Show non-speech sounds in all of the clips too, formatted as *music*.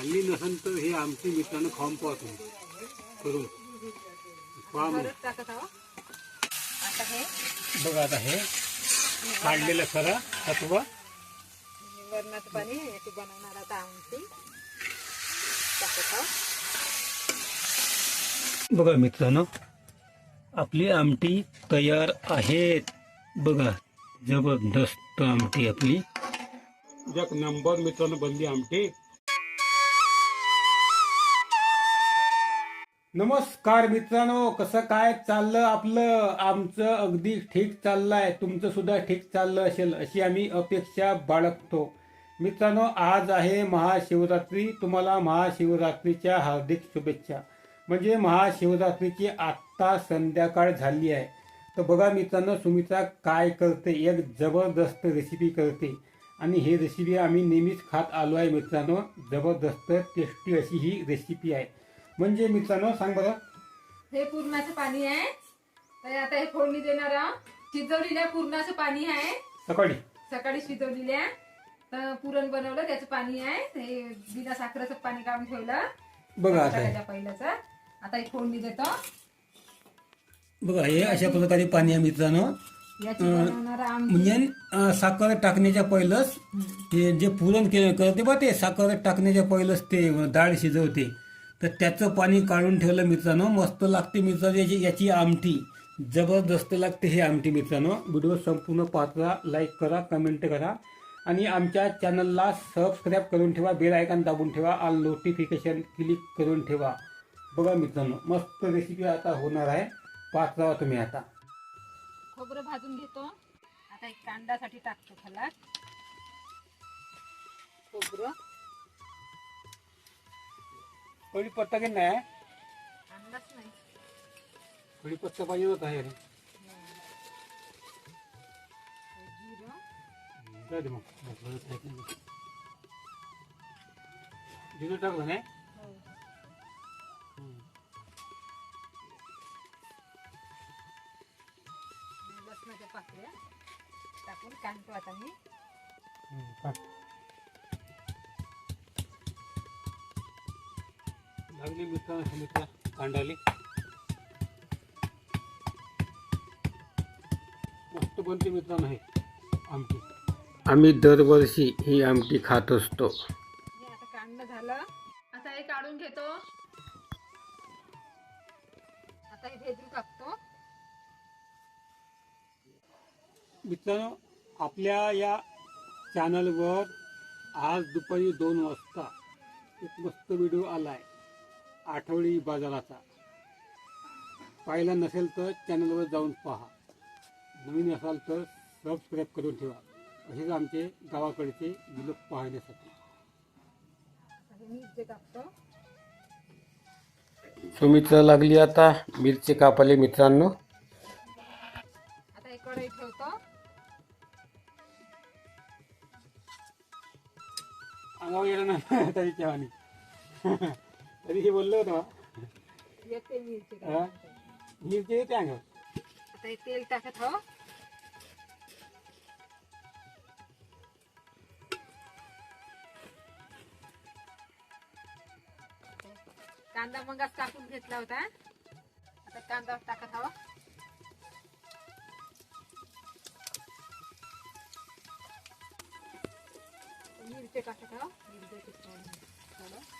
खाल्ली नसेल तर हे आमची मित्रांनो खाऊन पाहा तुम्ही. करून. हे. बघा आता हे. काढलेलं खरं तत्व. वरणाचं पाणी बनवणार आता बघा मित्रांनो आपली आमटी तयार आहेत. बघा जबरदस्त आमटी आपली. एक नंबर मित्रांनो बनली आमटी. नमस्कार मित्रांनो कसं काय चाललं आपलं? आमचं अगदी ठीक चाललंय. तुमचं सुद्धा ठीक चाललं असेल अशी आम्ही अपेक्षा बाळगतो. मित्रांनो आज आहे महाशिवरात्री. तुम्हाला महाशिवरात्रीच्या हार्दिक शुभेच्छा. म्हणजे महाशिवरात्रीची आत्ता संध्याकाळ झाली आहे. तर बघा मित्रांनो सुमित्रा काय करते? एक जबरदस्त रेसिपी करते. आणि ही रेसिपी आम्ही नेहमीच खात आलो आहे मित्रांनो. जबरदस्त टेस्टी अशी ही रेसिपी आहे. म्हणजे मित्रांनो सांग बरं. हे पुरणाचं पाणी आहे. तर आता हे फोडणी देणार आहोत. शिजवलेल्या पुरणाचं पाणी आहे. सकाळी. सकाळी शिजवलेल्या. तर पुरण बनवलं त्याचं पाणी आहे. हे बिना साखरेचं पाणी काढून ठेवलं. बघा आता हे. पहिल्याच. आता ही फोडणी देतो. बघा हे अशा प्रकारे पाणी आहे मित्रांनो. याची बनवणार आमटी म्हणजे अं, साखर टाकण्याच्या पहिलंच ते जे पुरण के करते बा ते? साखर टाकण्याच्या पहिलंच ते डाळ शिजवते. तर त्याचं पाणी काढून ठेवलं मित्रांनो. मस्त लागते मित्रांनो याची याची आमटी. जबरदस्त लागते हे आमटी मित्रांनो. व्हिडिओ संपूर्ण पाहता लाईक करा कमेंट करा. आणि आमच्या चॅनलला सबस्क्राईब करून ठेवा. बेल आयकॉन दाबून ठेवा. आणि नोटिफिकेशन क्लिक करून ठेवा. बघा मित्रांनो मस्त रेसिपी आता होणार आहे. पाच राहा तुम्ही आता. खोबरं भाजून घेतो. आता एक कांदासाठी टाकतो खोबरं. कढीपत्ता की नाही कांदाच नाही. कढीपत्ता पाहिजे होता हे हे जाऊ दे मग. जिरं टाकलं नाही? हो. टाकून कांदतो आता मी लागली मित्र मित्र कांडाली. मस्त बनते मित्रांनो हे आमटी. आम्ही दरवर्षी ही आमटी खात असतो. हे आता कांदा झालं. आता हे काढून घेतो. आता हे टाकतो. मित्रांनो आपल्या या चॅनलवर आज दुपारी दोन वाजता एक मस्त व्हिडिओ आला आहे आठवडी बाजाराचा. पाहिला नसेल तर चॅनलवर जाऊन पहा. नवीन असाल तर सबस्क्राईब करून ठेवा. असेच आमचे गावाकडचे विलोक पाहण्यासाठी. सुमित्रा लागली आता. मिरची कापाले मित्रांनो. आता हे कढई ठेवतो. अंगावर येणं नाही *laughs* तरी चहानी *laughs* होतो येते मिरची हा? टाकतो. मिरची येते अंगावर आता हे तेल टाकत हो कांदा मगाच टाकून घेतला होता आता कांदा टाकत हवा मिरचे टाकत हवा मिरचे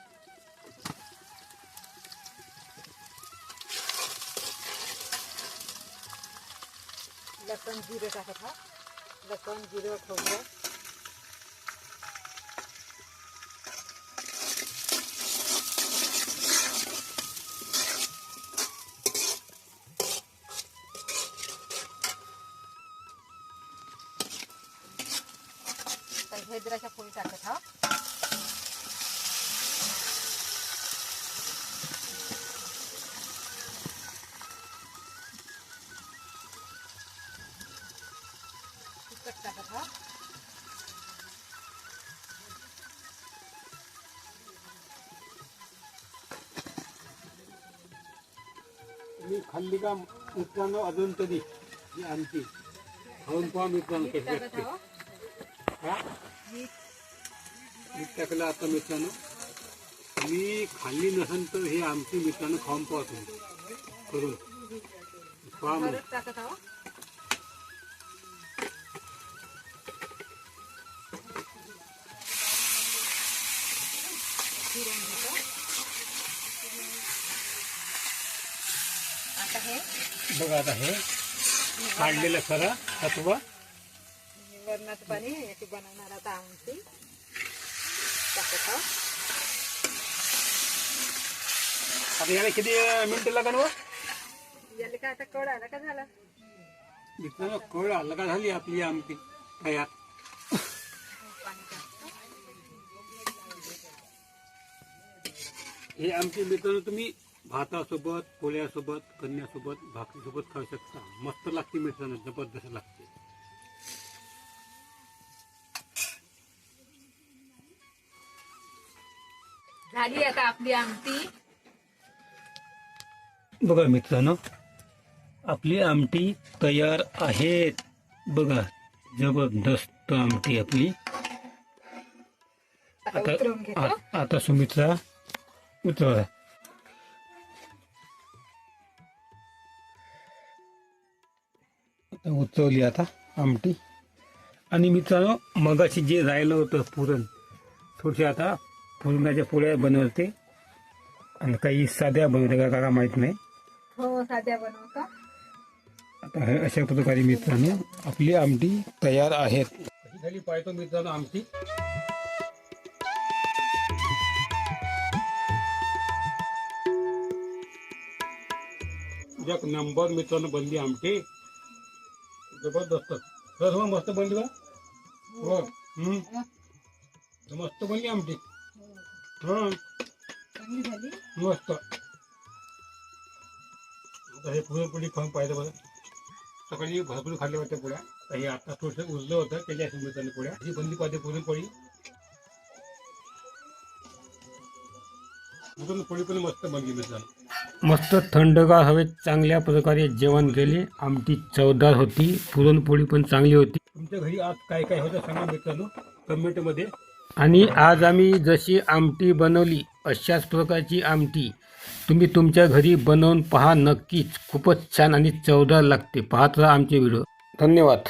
लसण जिरं टाकत हा. लसण जिरं खोबरं. हैदराच्या पोळी टाकत हा. मी खाल्ली का मित्रांनो अजून तरी ही आमची खाऊन पहा मित्रांनो कशी असते हा? टाकलं आता मित्रांनो. मी खाल्ली नसेल तर हे आमची मित्रांनो खाऊन पाहतो करून. पहा मग. आता हे। बघा आता हे काढलेलं खरं तत्व. वरणाचं पाणी याची बनवणार आता आमची. टाकत आहो आता याला किती मिनिटं लागेल व? याला काय आता कळ आला का झाला? मित्रांनो कळ आलं का झाली आपली आमची तयार. हे आमचे मित्रांनो तुम्ही भातासोबत पोळ्यासोबत कन्यासोबत भाकरीसोबत खाऊ शकता. मस्त लागते मित्रांनो जबरदस्त लागते. झाली आता आपली आमटी. बघा मित्रांनो आपली आमटी तयार आहेत. बघा जबरदस्त आमटी आपली. आता आता उतरवून घेतो. आ- आता सुमित्रा उतरवा. उचवली आता आमटी. आणि मित्रांनो मगाशी जे राहिलं होतं पुरण थोडसे आता पुरणाच्या पोळ्या बनवते. आणि काही साध्या बनवते का का माहीत नाही. हो साध्या बनवतो. आता हे अशा प्रकारे मित्रांनो आपली आमटी तयार आहेत झाली पाहतो मित्रांनो आमटी? एक नंबर मित्रांनो बनली आमटी. जबरदस्त. हो, मस्त बनली बा. हो. हम्म. मस्त बनली हा. झाली. मस्त. आता हे पुरणपोळी खाऊन पाहिलं बरं. सकाळी भरपूर खाल्ले होते पोळ्या. तर हे आता थोडंसं उरलं होतं केल्या सुमित्राने पोळ्या. ही बनली पाहिजे पुरणपोळी. पुरणपोळी पण मस्त बनली मित्रांनो. मस्त थंडगार हवेत चांगल्या प्रकारे जेवण केले. आमटी चवदार होती. पुरणपोळी पण चांगली होती. तुमच्या घरी आज काय काय होतं सांगा मित्रांनो. कमेंटमध्ये आणि आज आम्ही जशी आमटी बनवली अशाच प्रकारची आमटी तुम्ही तुमच्या घरी बनवून पहा. नक्कीच खूपच छान आणि चवदार लागते. पाहत राहा आमचे व्हिडिओ धन्यवाद.